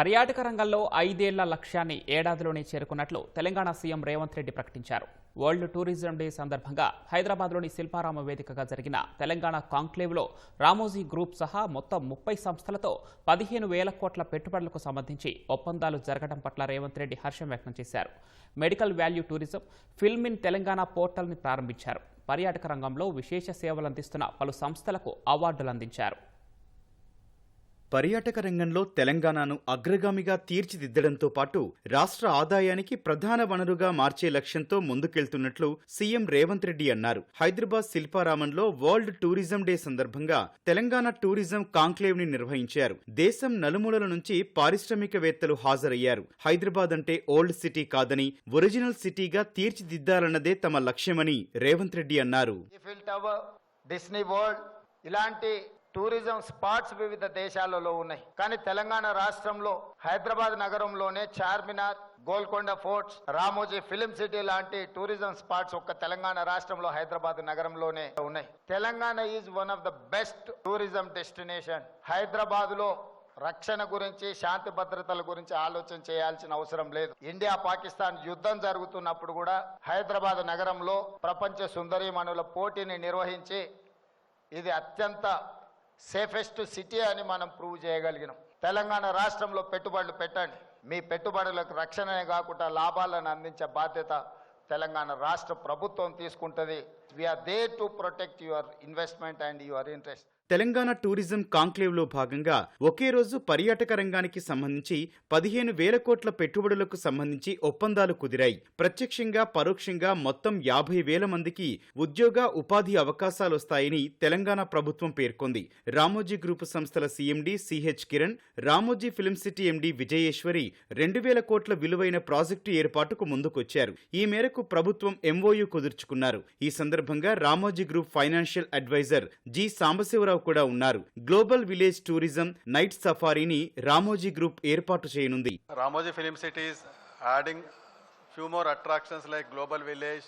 పర్యాటక రంగంలో ఐదేళ్ళ లక్ష్యాన్ని ఏడాదిలోనే చేరుకున్నట్లు తెలంగాణ సీఎం రేవంత్ రెడ్డి ప్రకటించారు. వరల్డ్ టూరిజం డే సందర్భంగా హైదరాబాద్లోని శిల్పారామ వేదికగా జరిగిన తెలంగాణ కాంక్లేవ్లో రామోజీ గ్రూప్ సహా మొత్తం ముప్పై సంస్థలతో పదిహేను వేల కోట్ల పెట్టుబడులకు సంబంధించి ఒప్పందాలు జరగడం పట్ల రేవంత్ రెడ్డి హర్షం వ్యక్తం చేశారు. Medical value tourism film in Telangana పోర్టల్ని ప్రారంభించారు. పర్యాటక రంగంలో విశేష సేవలు అందిస్తున్న పలు సంస్థలకు అవార్డులు అందించారు. పర్యాటక రంగంలో తెలంగాణను అగ్రగామిగా తీర్చిదిద్దడంతో పాటు రాష్ట్ర ఆదాయానికి ప్రధాన వనరుగా మార్చే లక్ష్యంతో ముందుకెళ్తున్నట్లు సీఎం రేవంత్ రెడ్డి అన్నారు. హైదరాబాద్ శిల్పారామంలో వరల్డ్ టూరిజం డే సందర్భంగా తెలంగాణ టూరిజం కాంక్లేవ్ని నిర్వహించారు. దేశం నలుమూలల నుంచి పారిశ్రామికవేత్తలు హాజరయ్యారు. హైదరాబాద్ అంటే ఓల్డ్ సిటీ కాదని ఒరిజినల్ సిటీగా తీర్చిదిద్దాలన్నదే తమ లక్ష్యమని రేవంత్ రెడ్డి అన్నారు. ఇలాంటి టూరిజం స్పాట్స్ వివిధ దేశాలలో ఉన్నాయి. కానీ తెలంగాణ రాష్ట్రంలో Hyderabad నగరంలోనే Charminar Golconda forts Ramoji film city లాంటి టూరిజం స్పాట్స్ ఒక్క తెలంగాణ రాష్ట్రంలో హైదరాబాద్ నగరంలోనే ఉన్నాయి. Telangana is one of the best tourism destination. హైదరాబాద్లో రక్షణ గురించి శాంతి భద్రతల గురించి ఆలోచన చేయాల్సిన అవసరం లేదు. ఇండియా పాకిస్తాన్ యుద్ధం జరుగుతున్నప్పుడు కూడా హైదరాబాద్ నగరంలో ప్రపంచ సుందరీమణుల పోటీని నిర్వహించి ఇది అత్యంత సేఫెస్ట్ సిటీ అని మనం ప్రూవ్ చేయగలిగినాం. తెలంగాణ రాష్ట్రంలో పెట్టుబడులు పెట్టండి. మీ పెట్టుబడులకు రక్షణనే కాకుండా లాభాలను అందించే బాధ్యత తెలంగాణ రాష్ట్ర ప్రభుత్వం తీసుకుంటుంది. We're there to protect your investment and your interest Telangana tourism కాంక్లేవ్లో భాగంగా ఒకే రోజు పర్యాటక రంగానికి సంబంధించి పదిహేను వేల కోట్ల పెట్టుబడులకు సంబంధించి ఒప్పందాలు కుదిరాయి. ప్రత్యక్షంగా పరోక్షంగా మొత్తం యాభై వేల మందికి ఉద్యోగ ఉపాధి అవకాశాలొస్తాయని తెలంగాణ ప్రభుత్వం పేర్కొంది. రామోజీ గ్రూపు సంస్థల CMD CH Kiran Ramoji film city MD Vijayeshwari రెండు వేల కోట్ల విలువైన ప్రాజెక్టు ఏర్పాటుకు ముందుకొచ్చారు. ఈ మేరకు ప్రభుత్వం ఎంఓయూ కుదుర్చుకున్నారు. ఈ సందర్భంగా Ramoji group financial advisor G Sambasivarao Rao కూడా ఉన్నారు. గ్లోబల్ విలేజ్ టూరిజం నైట్ సఫారీని రామోజీ గ్రూప్ ఏర్పాటు చేయనుంది. Ramoji film cities adding few more attractions like global village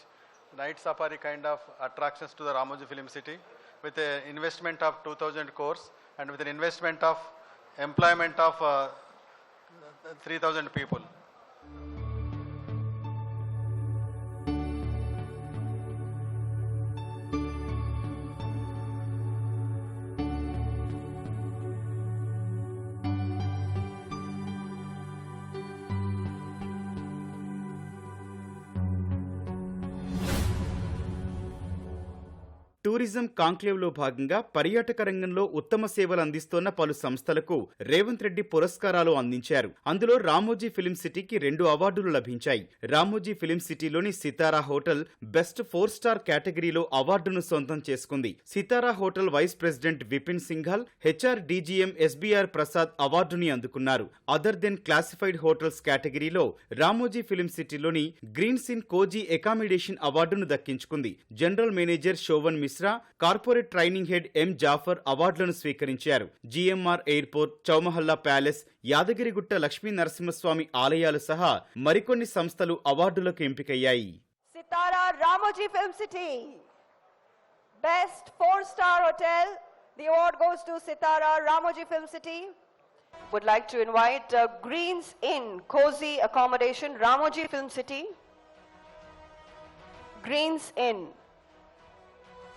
night safari kind of attractions to the Ramoji film city with investment of two thousand crores and with investment of employment of uh, three thousand people. Tourism కాంక్లేవ్లో భాగంగా పర్యాటక రంగంలో ఉత్తమ సేవలు అందిస్తోన్న పలు సంస్థలకు రేవంత్ రెడ్డి పురస్కారాలు అందించారు. అందులో రామోజీ ఫిలిం సిటీకి రెండు అవార్డులు లభించాయి. రామోజీ ఫిలిం సిటీలోని Sitara hotel best four star కేటగిరీలో అవార్డును సొంతం చేసుకుంది. Sitara hotel vice president Vipin Singhal HR DGM SBR Prasad అవార్డుని అందుకున్నారు. అదర్ దెన్ క్లాసిఫైడ్ హోటల్స్ కేటగిరీలో రామోజీ ఫిలిం సిటీలోని గ్రీన్స్ ఇన్ కోజీ అకామిడేషన్ అవార్డును దక్కించుకుంది. General manager Shovan Mishra corporate training head M Jafar అవార్డులను స్వీకరించారు. GMR airport Chowmahalla palace Yadagirigutta Lakshmi Narasimhaswamy ఆలయాలు సహా మరికొన్ని సంస్థలు అవార్డులకు ఎంపికయ్యాయి. would like to invite uh, greens in cozy accommodation ramoji film city greens in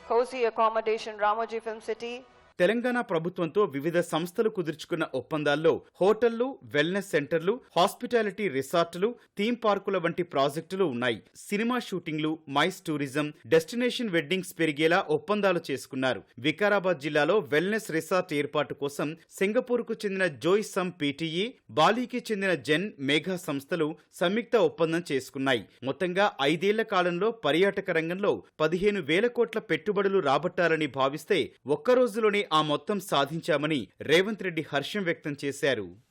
Cozy Accommodation, Ramoji Film City. Telangana ప్రభుత్వంతో వివిధ సంస్థలు కుదుర్చుకున్న ఒప్పందాల్లో హోటళ్ళు వెల్నెస్ సెంటర్లు హాస్పిటాలిటీ రిసార్టులు థీమ్ పార్కుల వంటి ప్రాజెక్టులు ఉన్నాయి. సినిమా షూటింగ్లు మైస్ టూరిజం డెస్టినేషన్ వెడ్డింగ్స్ పెరిగేలా ఒప్పందాలు చేసుకున్నారు. వికారాబాద్ జిల్లాలో వెల్నెస్ రిసార్ట్ ఏర్పాటు కోసం సింగపూర్కు చెందిన జోయ్ సమ్ పీటీఈ బాలీకి చెందిన జెన్ మేఘా సంస్థలు సంయుక్త ఒప్పందం చేసుకున్నాయి. మొత్తంగా ఐదేళ్ళ కాలంలో పర్యాటక రంగంలో పదిహేను వేల కోట్ల పెట్టుబడులు రాబట్టాలని భావిస్తే ఒక్క రోజులోనే ఆ మొత్తం సాధించామని రేవంత్ రెడ్డి హర్షం వ్యక్తం చేశారు.